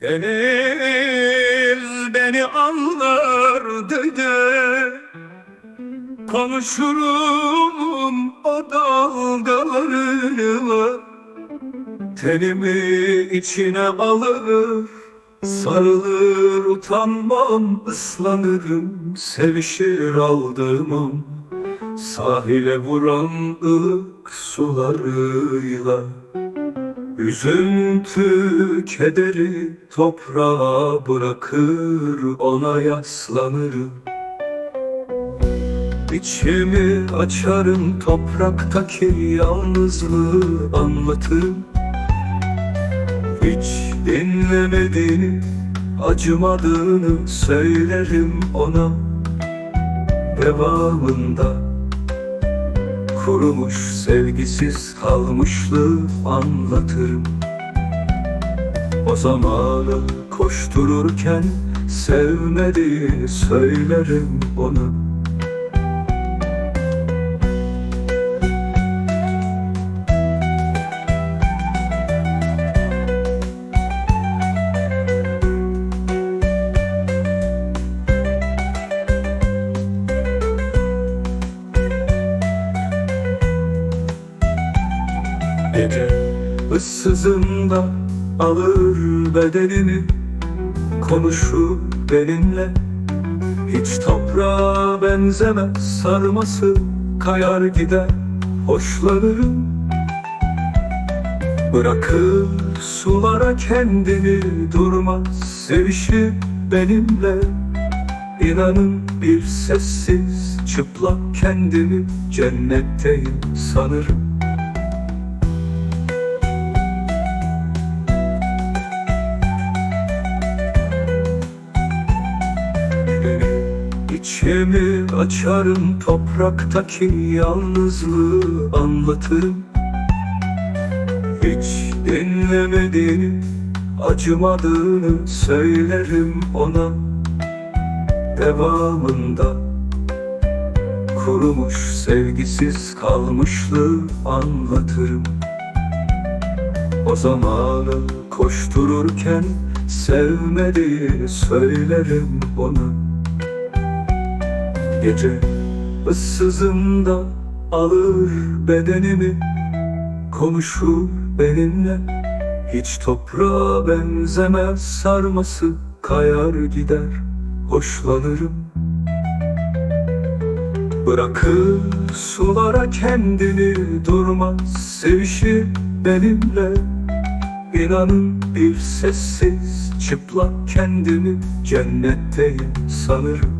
Gelir beni anlardı de Konuşurum o dalgalarıyla. Tenimi içine alır Sarılır utanmam ıslanırım Sevişir aldırmam. Sahile vuran ılık sularıyla Üzüntü kederi toprağa bırakır ona yaslanırım. İçimi açarım topraktaki yalnızlığı anlatırım. Hiç dinlemediğini acımadığını söylerim ona. Devamında Kurumuş sevgisiz kalmışlığı anlatırım. O zamanı koştururken sevmediğini söylerim ona Gece ıssızında alır bedenini. Konuşur benimle. Hiç toprağa benzemez sarması Kayar gider. Hoşlanırım. Bırakır sulara kendini durmaz Sevişir benimle. İnanın bir sessiz çıplak kendimi cennetteyim sanırım İçimi açarım topraktaki yalnızlığı anlatırım. Hiç dinlemediğini, acımadığını söylerim ona. Devamında kurumuş sevgisiz kalmışlığı anlatırım. O zamanı koştururken sevmediğini söylerim ona Gece ıssızında alır bedenimi Konuşur benimle. Hiç toprağa benzemez sarması Kayar gider hoşlanırım. Bırakır sulara kendini durmaz Sevişir benimle. İnanın bir sessiz çıplak kendimi cennetteyim sanırım